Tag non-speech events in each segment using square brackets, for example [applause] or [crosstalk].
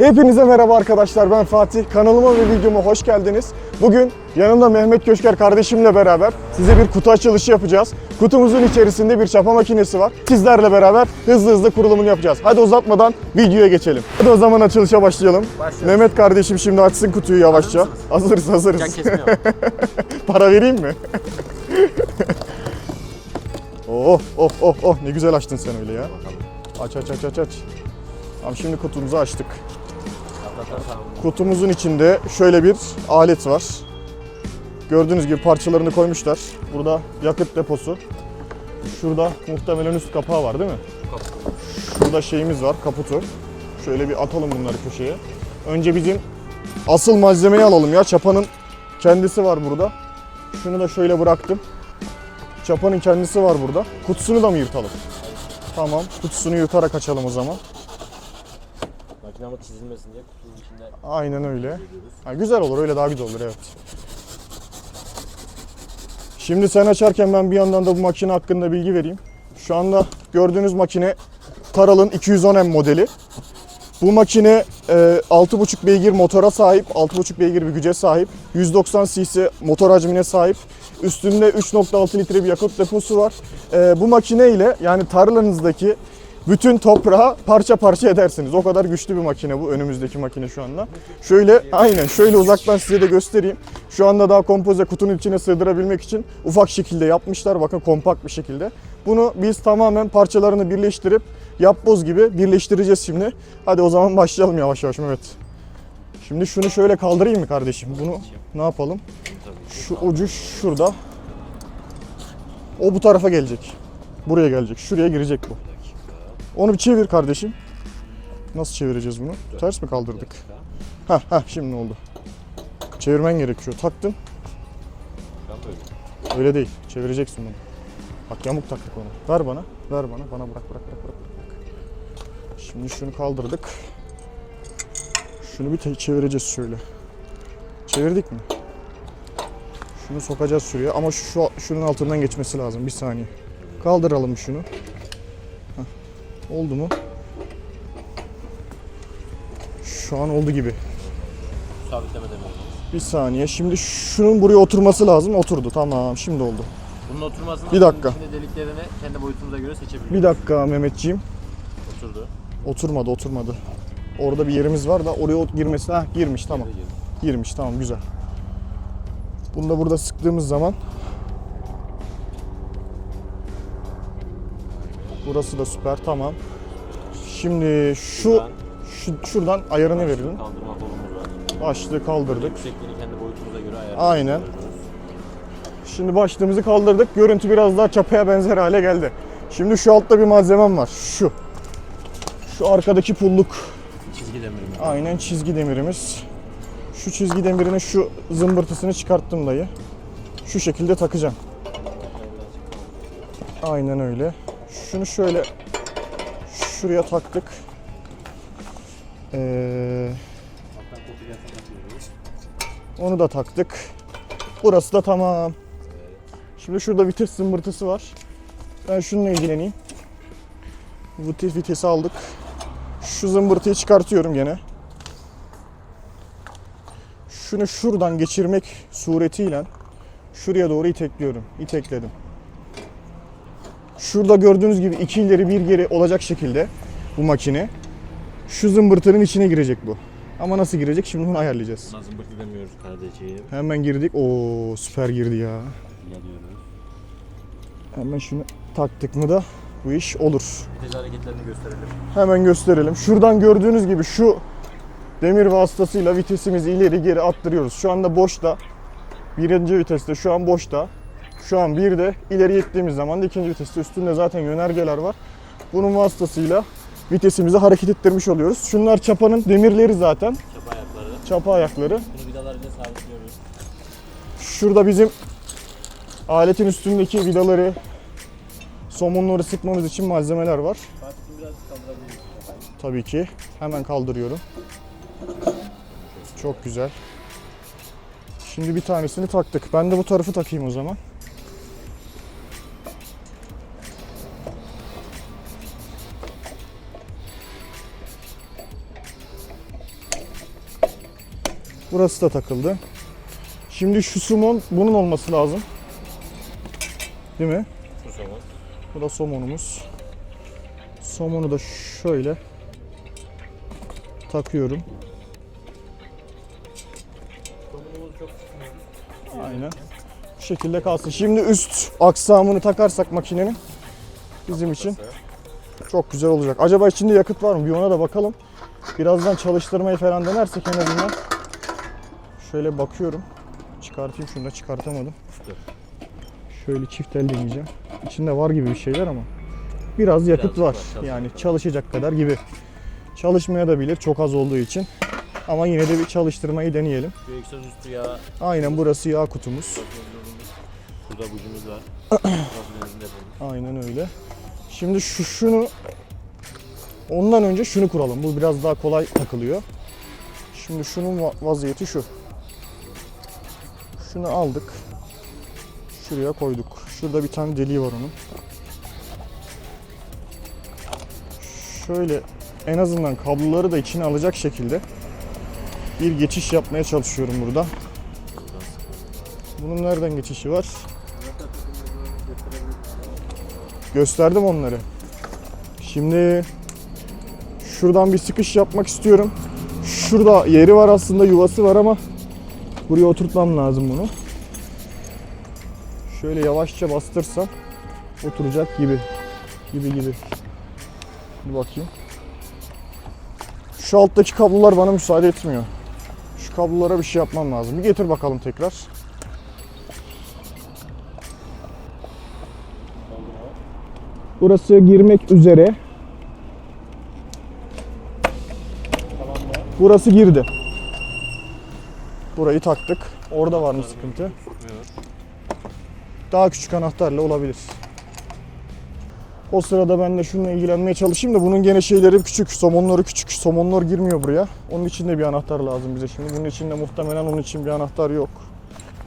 Hepinize merhaba arkadaşlar ben Fatih. Kanalıma ve videoma hoş geldiniz. Bugün yanımda Mehmet Köşker kardeşimle beraber size bir kutu açılışı yapacağız. Kutumuzun içerisinde bir çapa makinesi var. Sizlerle beraber hızlı hızlı kurulumunu yapacağız. Hadi uzatmadan videoya geçelim. Hadi o zaman açılışa başlayalım. Başlıyoruz. Mehmet kardeşim şimdi açsın kutuyu yavaşça. Hazırız hazırız. [laughs] Para vereyim mi? [laughs] oh oh oh oh ne güzel açtın sen öyle ya. Aç aç aç aç aç. Tamam şimdi kutumuzu açtık. Kutumuzun içinde şöyle bir alet var. Gördüğünüz gibi parçalarını koymuşlar. Burada yakıt deposu. Şurada muhtemelen üst kapağı var değil mi? Şurada şeyimiz var, kaputu. Şöyle bir atalım bunları köşeye. Önce bizim asıl malzemeyi alalım ya. Çapanın kendisi var burada. Şunu da şöyle bıraktım. Çapanın kendisi var burada. Kutusunu da mı yırtalım? Tamam. Kutusunu yırtarak açalım o zaman. Makinamı çizilmesin diye kutunun içinde Aynen öyle. Ha, güzel olur, öyle daha güzel olur evet. Şimdi sen açarken ben bir yandan da bu makine hakkında bilgi vereyim. Şu anda gördüğünüz makine Taral'ın 210M modeli. Bu makine e, 6.5 beygir motora sahip, 6.5 beygir bir güce sahip, 190 cc motor hacmine sahip. Üstünde 3.6 litre bir yakıt deposu var. E, bu makine ile yani tarlanızdaki bütün toprağı parça parça edersiniz. O kadar güçlü bir makine bu önümüzdeki makine şu anda. Şöyle aynen şöyle uzaktan size de göstereyim. Şu anda daha kompoze kutunun içine sığdırabilmek için ufak şekilde yapmışlar. Bakın kompakt bir şekilde. Bunu biz tamamen parçalarını birleştirip yapboz gibi birleştireceğiz şimdi. Hadi o zaman başlayalım yavaş yavaş Mehmet. Şimdi şunu şöyle kaldırayım mı kardeşim? Bunu ne yapalım? Şu ucu şurada. O bu tarafa gelecek. Buraya gelecek. Şuraya girecek bu. Onu bir çevir kardeşim. Nasıl çevireceğiz bunu? Ters mi kaldırdık? Ha ha şimdi oldu. Çevirmen gerekiyor. Taktın. ben böyle. Öyle değil. Çevireceksin bunu. Bak yamuk taktık onu. Ver bana. Ver bana. Bana bırak bırak bırak bırak. bırak. Şimdi şunu kaldırdık. Şunu bir çevireceğiz şöyle. Çevirdik mi? Şunu sokacağız şuraya ama şu şunun altından geçmesi lazım. Bir saniye. Kaldıralım şunu. Oldu mu? Şu an oldu gibi. Sabitleme demiyoruz. Bir saniye. Şimdi şunun buraya oturması lazım. Oturdu. Tamam. Şimdi oldu. Bunun oturmasını Bir dakika. içinde deliklerini kendi boyutumuza göre seçebiliyoruz. Bir dakika Mehmetciğim. Oturdu. Oturmadı, oturmadı. Orada bir yerimiz var da oraya ot- girmesi. Ha girmiş tamam. Girmiş tamam güzel. Bunu da burada sıktığımız zaman Burası da süper tamam. Şimdi şu, Şuradan şu şuradan ayarını verelim. Kaldırma kolumuz var. Başlığı kaldırdık. Yüksekliğini kendi boyutumuza göre ayarlayabiliyoruz. Aynen. Şimdi başlığımızı kaldırdık. Görüntü biraz daha çapaya benzer hale geldi. Şimdi şu altta bir malzemem var. Şu. Şu arkadaki pulluk. Çizgi demirimiz. Aynen çizgi demirimiz. Şu çizgi demirinin şu zımbırtısını çıkarttım dayı. Şu şekilde takacağım. Aynen öyle. Şunu şöyle şuraya taktık. Ee, onu da taktık. Burası da tamam. Şimdi şurada vites zımbırtısı var. Ben şununla ilgileneyim. Vites, vitesi aldık. Şu zımbırtıyı çıkartıyorum gene. Şunu şuradan geçirmek suretiyle şuraya doğru itekliyorum. İtekledim. Şurada gördüğünüz gibi iki ileri bir geri olacak şekilde bu makine. Şu zımbırtının içine girecek bu. Ama nasıl girecek şimdi bunu ayarlayacağız. Buna zımbırtı demiyoruz kardeşim. Hemen girdik. Oo süper girdi ya. Yanıyoruz. Hemen şunu taktık mı da bu iş olur. Vites hareketlerini gösterelim. Hemen gösterelim. Şuradan gördüğünüz gibi şu demir vasıtasıyla vitesimizi ileri geri attırıyoruz. Şu anda boşta. Birinci viteste şu an boşta. Şu an bir de ileri gittiğimiz zaman da ikinci viteste üstünde zaten yönergeler var. Bunun vasıtasıyla vitesimizi hareket ettirmiş oluyoruz. Şunlar çapanın demirleri zaten. Çapa ayakları. Çapa ayakları. Bunu vidalarıyla sabitliyoruz. Şurada bizim aletin üstündeki vidaları, somunları sıkmamız için malzemeler var. Fatih'in biraz kaldırabiliriz. Tabii ki. Hemen kaldırıyorum. Çok güzel. Şimdi bir tanesini taktık. Ben de bu tarafı takayım o zaman. Burası da takıldı. Şimdi şu somon bunun olması lazım. Değil mi? Şu somon. Bu da somonumuz. Somonu da şöyle takıyorum. Aynen. Bu şekilde kalsın. Şimdi üst aksamını takarsak makinenin bizim için çok güzel olacak. Acaba içinde yakıt var mı? Bir ona da bakalım. Birazdan çalıştırmayı falan denersek en azından. Şöyle bakıyorum. Çıkartayım şunu da çıkartamadım. Şöyle çift el deneyeceğim. İçinde var gibi bir şeyler ama biraz yakıt var. Yani çalışacak kadar gibi. Çalışmaya da bilir çok az olduğu için. Ama yine de bir çalıştırmayı deneyelim. Şu egzoz üstü yağ. Aynen burası yağ kutumuz. Burada bucumuz var. [clears throat] Aynen öyle. Şimdi şu şunu ondan önce şunu kuralım. Bu biraz daha kolay takılıyor. Şimdi şunun va- vaziyeti şu. Şunu aldık. Şuraya koyduk. Şurada bir tane deliği var onun. Şöyle en azından kabloları da içine alacak şekilde bir geçiş yapmaya çalışıyorum burada. Bunun nereden geçişi var? Gösterdim onları. Şimdi şuradan bir sıkış yapmak istiyorum. Şurada yeri var aslında yuvası var ama buraya oturtmam lazım bunu. Şöyle yavaşça bastırsam oturacak gibi. Gibi gibi. Bir bakayım. Şu alttaki kablolar bana müsaade etmiyor. Şu kablolara bir şey yapmam lazım. Bir getir bakalım tekrar. Burası girmek üzere. Burası girdi. Burayı taktık. Orada var mı sıkıntı? Daha küçük anahtarla olabilir. O sırada ben de şununla ilgilenmeye çalışayım da bunun gene şeyleri küçük, somonları küçük. Somonlar girmiyor buraya. Onun için de bir anahtar lazım bize şimdi. Bunun için de muhtemelen onun için bir anahtar yok.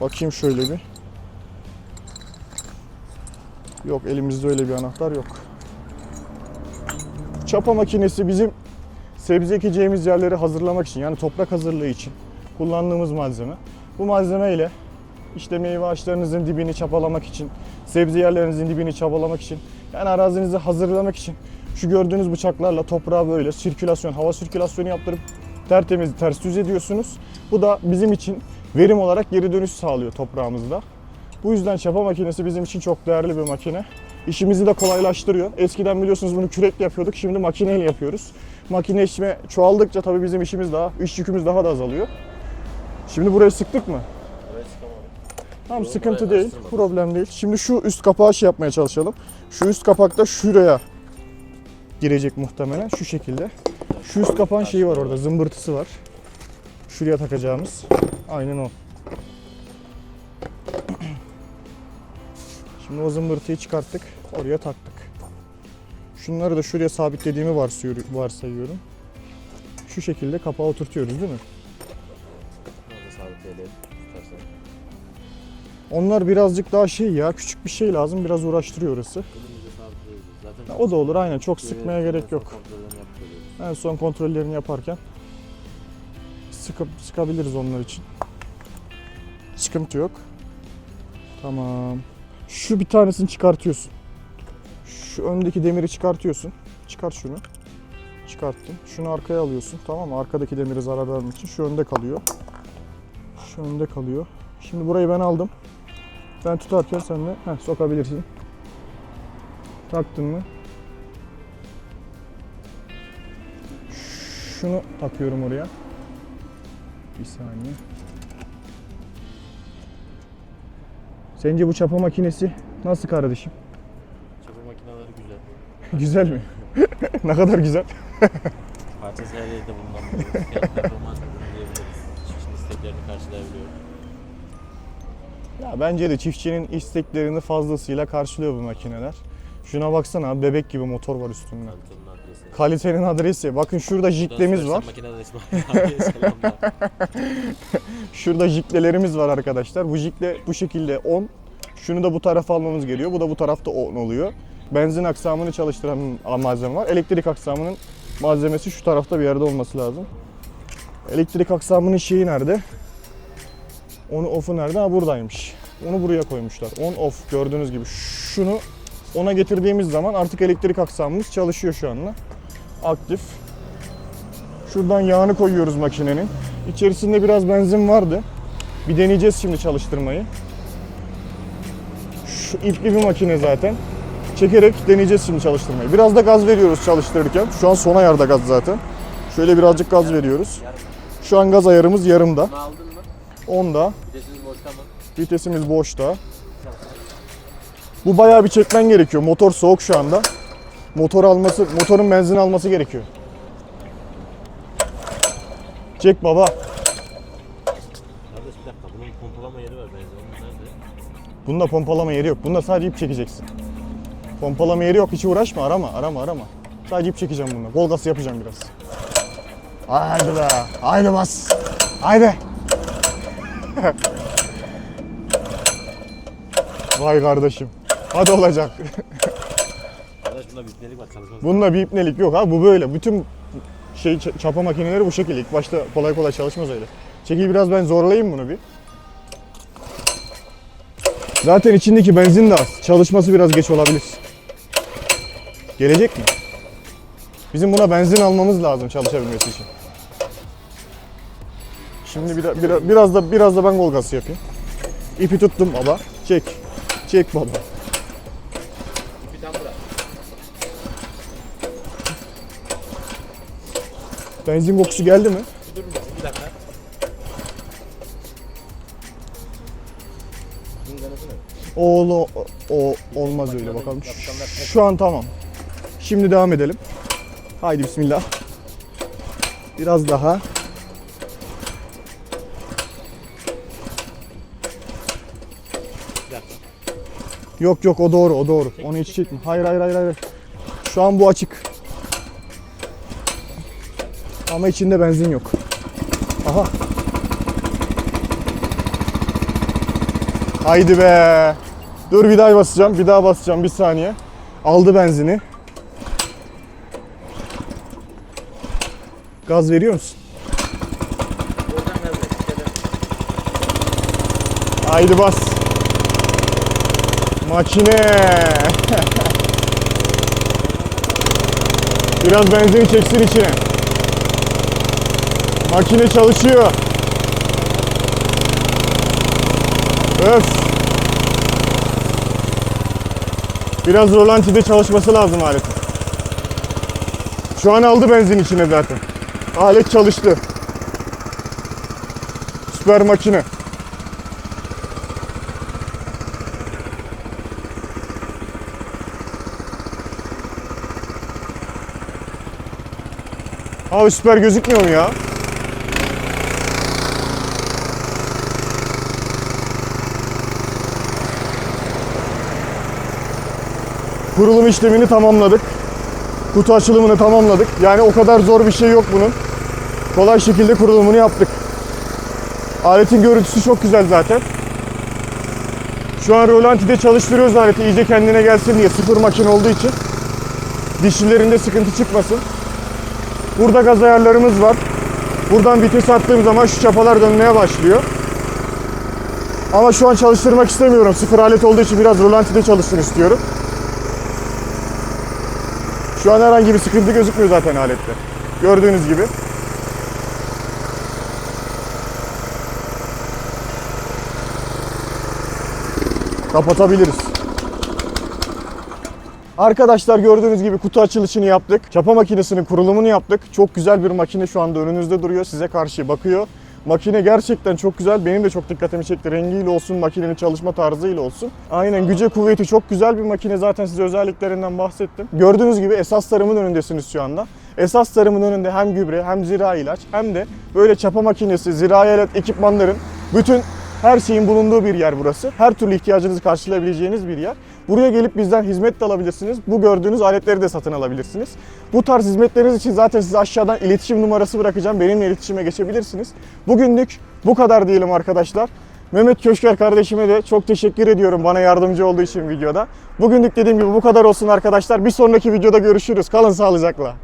Bakayım şöyle bir. Yok elimizde öyle bir anahtar yok. Çapa makinesi bizim sebze ekeceğimiz yerleri hazırlamak için yani toprak hazırlığı için kullandığımız malzeme. Bu malzeme ile işte meyve ağaçlarınızın dibini çapalamak için, sebze yerlerinizin dibini çapalamak için, yani arazinizi hazırlamak için şu gördüğünüz bıçaklarla toprağa böyle sirkülasyon, hava sirkülasyonu yaptırıp tertemiz ters düz ediyorsunuz. Bu da bizim için verim olarak geri dönüş sağlıyor toprağımızda. Bu yüzden çapa makinesi bizim için çok değerli bir makine. İşimizi de kolaylaştırıyor. Eskiden biliyorsunuz bunu kürekle yapıyorduk. Şimdi makineyle yapıyoruz. Makineleşme çoğaldıkça tabii bizim işimiz daha, iş yükümüz daha da azalıyor. Şimdi burayı sıktık mı? Evet sıkamadım. Tamam Yok, sıkıntı burayı değil. Problem değil. Şimdi şu üst kapağı şey yapmaya çalışalım. Şu üst kapakta şuraya girecek muhtemelen şu şekilde. Şu üst kapağın şeyi var orada, zımbırtısı var. Şuraya takacağımız. Aynen o. [clears throat] Şimdi o zımbırtıyı çıkarttık, oraya taktık. Şunları da şuraya sabitlediğimi varsayıyorum. Şu şekilde kapağı oturtuyoruz değil mi? Onlar birazcık daha şey ya, küçük bir şey lazım. Biraz uğraştırıyor orası. Zaten o da olur aynen çok sıkmaya gerek yok. En son kontrollerini yaparken sıkıp sıkabiliriz onlar için. Sıkıntı yok. Tamam. Şu bir tanesini çıkartıyorsun. Şu öndeki demiri çıkartıyorsun. Çıkart şunu. Çıkarttın. Şunu arkaya alıyorsun. Tamam mı? Arkadaki demiri zarar vermek için. Şu önde kalıyor. Şu önde kalıyor. Şimdi burayı ben aldım. Ben tutarken sen de heh, sokabilirsin. Taktın mı? Şunu takıyorum oraya. Bir saniye. Sence bu çapa makinesi nasıl kardeşim? Çapa makineleri güzel. [laughs] güzel mi? [laughs] ne kadar güzel. Parçası her yerde bulunan bir fiyat performans ürünü diyebiliriz. Çiftçinin isteklerini karşılayabiliyor. Ya bence de çiftçinin isteklerini fazlasıyla karşılıyor bu makineler. Şuna baksana abi, bebek gibi motor var üstünde. Kalitenin adresi. Bakın şurada jiklemiz var. [laughs] [laughs] Şurada jiklelerimiz var arkadaşlar. Bu jikle bu şekilde 10. Şunu da bu tarafa almamız geliyor. Bu da bu tarafta 10 oluyor. Benzin aksamını çalıştıran malzeme var. Elektrik aksamının malzemesi şu tarafta bir yerde olması lazım. Elektrik aksamının şeyi nerede? Onu off'u nerede? Ha buradaymış. Onu buraya koymuşlar. On off gördüğünüz gibi. Şunu ona getirdiğimiz zaman artık elektrik aksamımız çalışıyor şu anda. Aktif. Şuradan yağını koyuyoruz makinenin. İçerisinde biraz benzin vardı. Bir deneyeceğiz şimdi çalıştırmayı. Şu ipli bir makine zaten. Çekerek deneyeceğiz şimdi çalıştırmayı. Biraz da gaz veriyoruz çalıştırırken. Şu an son ayarda gaz zaten. Şöyle birazcık gaz veriyoruz. Şu an gaz ayarımız yarımda. Onda. Vitesiniz boşta mı? Vitesimiz boşta. Bu bayağı bir çekmen gerekiyor. Motor soğuk şu anda. Motor alması, motorun benzin alması gerekiyor. Çek baba. Kardeş bir dakika bunun pompalama yeri var benzin. Onun nerede? Bunda pompalama yeri yok. Bunda sadece ip çekeceksin. Pompalama yeri yok. Hiç uğraşma. Arama, arama, arama. Sadece ip çekeceğim bunda. Kol gası yapacağım biraz. Haydi be. Haydi bas. Haydi. [laughs] Vay kardeşim. Hadi olacak. Kardeş bunda bitmelik var çalışmaz. Bunda bir ipnelik yok ha. Bu böyle. Bütün şey çapa makineleri bu şekilde. İlk başta kolay kolay çalışmaz öyle. Çekil biraz ben zorlayayım bunu bir. Zaten içindeki benzin de az. Çalışması biraz geç olabilir. Gelecek mi? Bizim buna benzin almamız lazım çalışabilmesi için. Şimdi biraz, biraz, biraz da biraz da ben kol gası yapayım. İpi tuttum baba. Çek. Çek baba. Bir tane bırak. Benzin kokusu geldi mi? Dur bir dakika. Bir. Oğlu o olmaz öyle bakalım. Şu an tamam. Şimdi devam edelim. Haydi bismillah. Biraz daha. Yok yok o doğru o doğru. Onu hiç çekme. Hayır hayır hayır hayır. Şu an bu açık. Ama içinde benzin yok. Aha. Haydi be. Dur bir daha basacağım. Bir daha basacağım. Bir saniye. Aldı benzini. Gaz veriyor musun? Haydi bas. Makine. Biraz benzin çeksin içine. Makine çalışıyor. Öf. Biraz rolantide çalışması lazım aletin. Şu an aldı benzin içine zaten. Alet çalıştı. Süper makine. Abi süper gözükmüyor mu ya? Kurulum işlemini tamamladık. Kutu açılımını tamamladık. Yani o kadar zor bir şey yok bunun. Kolay şekilde kurulumunu yaptık. Aletin görüntüsü çok güzel zaten. Şu an rolantide çalıştırıyoruz aleti iyice kendine gelsin diye sıfır makine olduğu için. Dişlilerinde sıkıntı çıkmasın. Burada gaz ayarlarımız var. Buradan vites attığım zaman şu çapalar dönmeye başlıyor. Ama şu an çalıştırmak istemiyorum. Sıfır alet olduğu için biraz rolantide çalışsın istiyorum. Şu an herhangi bir sıkıntı gözükmüyor zaten alette. Gördüğünüz gibi. Kapatabiliriz. Arkadaşlar gördüğünüz gibi kutu açılışını yaptık. Çapa makinesinin kurulumunu yaptık. Çok güzel bir makine şu anda önünüzde duruyor. Size karşı bakıyor. Makine gerçekten çok güzel. Benim de çok dikkatimi çekti. Rengiyle olsun, makinenin çalışma tarzıyla olsun. Aynen güce kuvveti çok güzel bir makine. Zaten size özelliklerinden bahsettim. Gördüğünüz gibi esas tarımın önündesiniz şu anda. Esas tarımın önünde hem gübre hem zira ilaç hem de böyle çapa makinesi, zirai alet ekipmanların bütün her şeyin bulunduğu bir yer burası. Her türlü ihtiyacınızı karşılayabileceğiniz bir yer. Buraya gelip bizden hizmet de alabilirsiniz. Bu gördüğünüz aletleri de satın alabilirsiniz. Bu tarz hizmetleriniz için zaten size aşağıdan iletişim numarası bırakacağım. Benimle iletişime geçebilirsiniz. Bugünlük bu kadar diyelim arkadaşlar. Mehmet Köşker kardeşime de çok teşekkür ediyorum bana yardımcı olduğu için videoda. Bugünlük dediğim gibi bu kadar olsun arkadaşlar. Bir sonraki videoda görüşürüz. Kalın sağlıcakla.